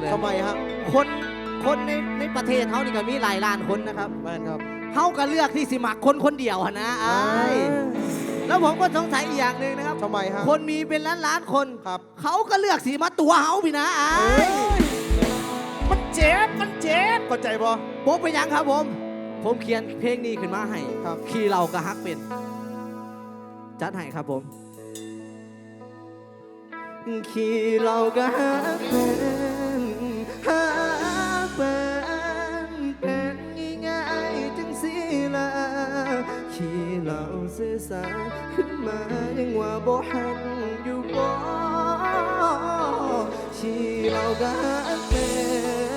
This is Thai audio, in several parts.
เลยทำไมฮะคนคนในในประเทศเขานี่ก็มีหลายล้านคนนะครับแม่นครับเขาก็เลือกที่สิมักคนคนเดียวอะนะไอ้ายแล้วผมก็สงสัยอีกอย่างหนึ่งนะครับ ทำไมฮะ คนมีเป็นล้านล้านๆคน ครับ เขาก็เลือกสีมาตัวเขาพี่นะไอ้าเอ้ยยมันเจ็บ มันเจ็บ เข้าใจบ่ ผมเป็นหยังครับผม ผมเขียนเพลงนี้ขึ้นมาให้ครับ ขี่เราก็ฮักเป็น จัดให้ครับผม ขี่เราก็ฮักเป็น เราเสียสาขึ้นมายังว่าบ่หันอยู่บ่ที่เรากันเป็น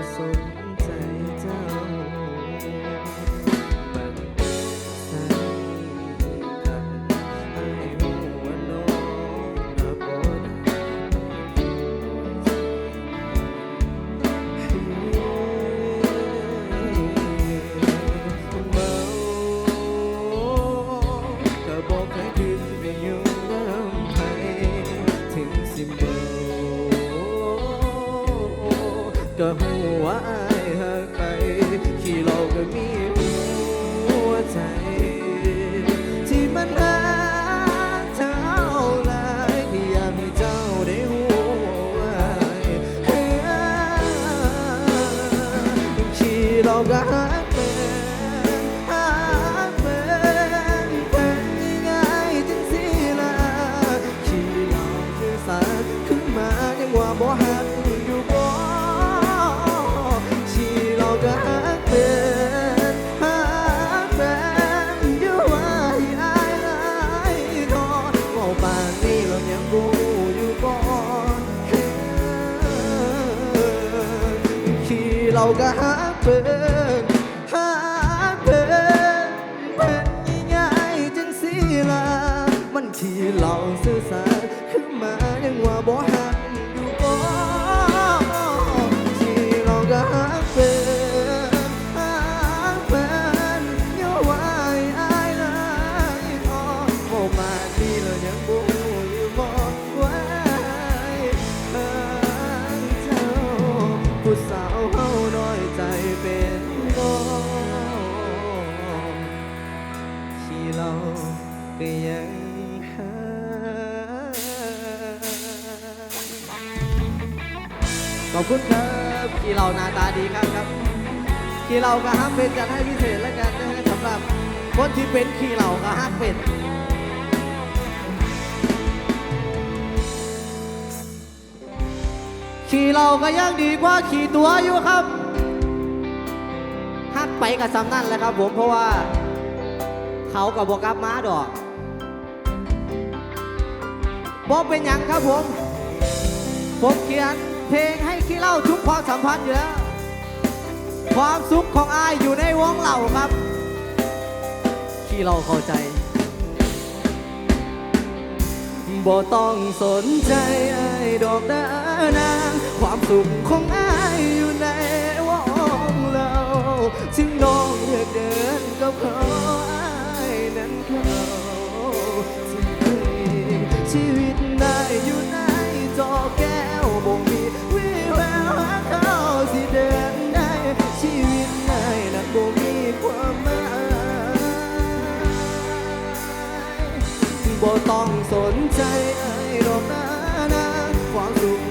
า ก็หักเป็น เราก็ยังหาขอบคุณครับที่เราหน้าตาดีครับครับที่เราก็ฮักเป็นจัดให้พิเศษแล้วกันนะฮะสำหรับคนที่เป็นขี้เหล่าก็ฮักเป็นขี่เราก็ยังดีกว่าขี่ตัวอยู่ครับฮักไปกับสำนั่นแหละครับผมเพราะว่า เขากับบกลับมาดอกบอกเป็นหยังครับผม ผมเขียนเพลงให้ขี้เล่าทุกความสัมพันธ์อยู่แล้ว ความสุขของอายอยู่ในวงเหล่าครับขี้เราเข้าใจบ่ต้องสนใจไอ้ดอกดานาง ความสุขของไอ้าย บ่ต้องสนใจไอ้ดอกนานาความสุข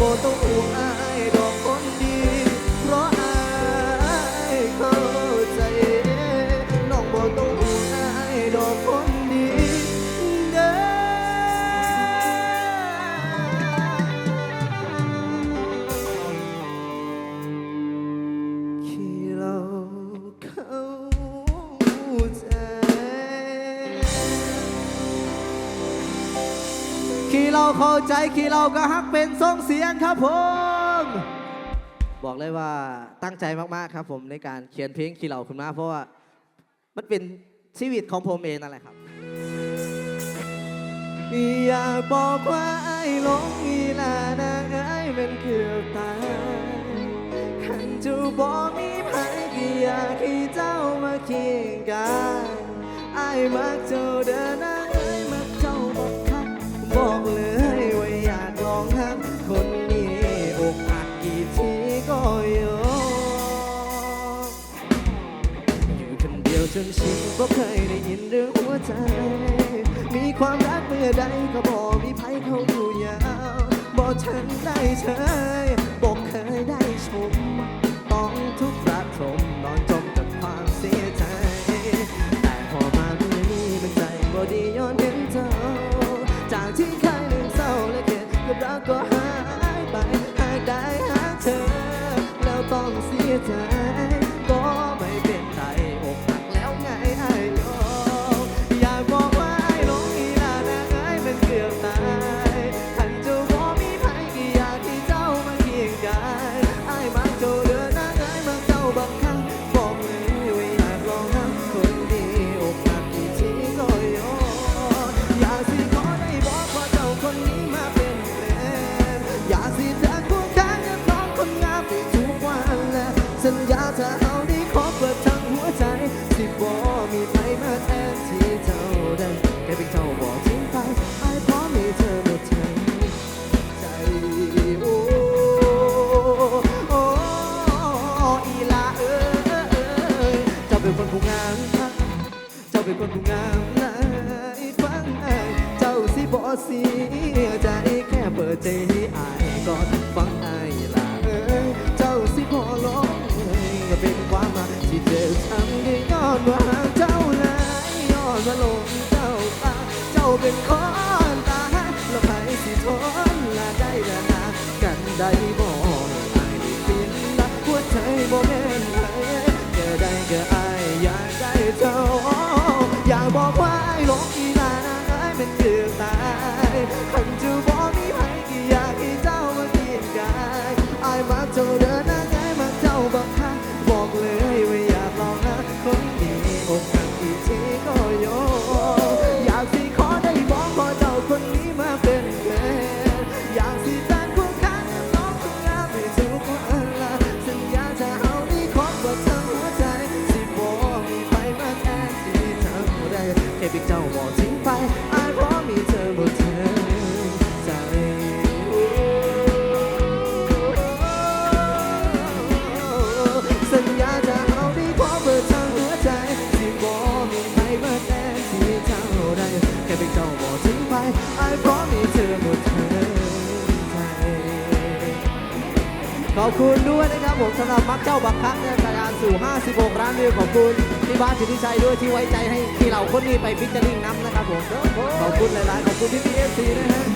我都 เข้าใจขี่เราก็ฮักเป็นทรงเสียงครับผมบอกเลยว่าตั้งใจมากๆครับ ผมในการเขียนเพลงขี่เราคุณมาเพราะว่ามันเป็นชีวิตของผมเองนั่นแหละครับอยากบอกว่าไอ้หลงอีลานางไอ้เป็นเกือบตายขันจูบอกมีไผกี่อยากให้เจ้ามาเคียงกันไอ้มักเจ้าเดิน นเดียวจนชินบ่เคยได้ยินเรื่องหัวใจ มีความรักเมื่อใดก็บอกมีภัยเขาอยู่ยาวบอกฉันได้เฉยบอกเคย คนงามนฟังไอ้เจ้าสิบ่เสียใจแค่เปิดใจให้อายก่อนฟังไอ้ลาเอ้ยเจ้าสิบ่ร้องก็เป็นความมาที่เจ็บช้ำได้ย้อนว่าหาเจ้าหลายย้อนว่าหลงเจ้าตาเจ้าเป็นคนตาแล้วใครสิทนละได้ละนากันได้ มักเจ้งคับบอกเลยว่าอยากลองนะคนดีอกหักกี่ทีก็ยออยากสิขอได้บอกขอเจ้าคนนี้มาเป็นแฟนอยากสิแฟนคู่ข้างกับน้องคนงามให้ทุกวันละสัญญาจะเอาดีขอบว่าทั้งหัวใจสิบ่มีใครมาแทนที่เธอได้แค่เพียงเจ้าบอกทิ้ ไอ้พราะมีเธอหมดเธอใจขอบคุณด้วยนะครับผมสำหรับมักเจ้าบักคักเนี่ยทะยานสู่ 56ร้านวิวขอบคุณพี่บ้านสิทธิชัยด้วยที่ไว้ใจให้ที่เราคนนี้ไปพิจาริงน้ำนะครับผมขอบคุณหลายๆขอบคุณที่พีเอฟซีนะฮะ